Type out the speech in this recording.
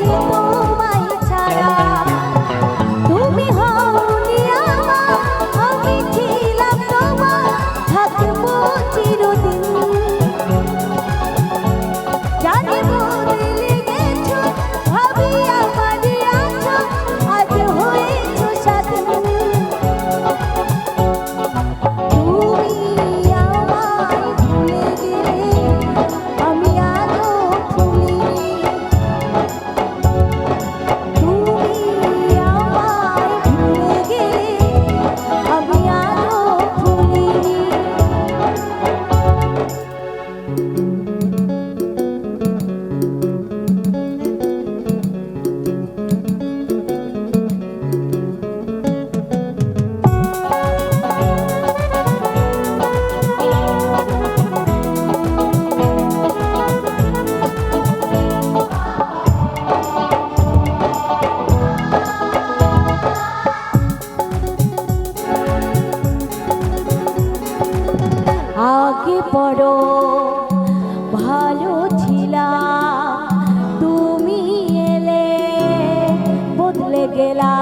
you. বড় ভালো ছিলা তুমি এলে বদলে গেলা।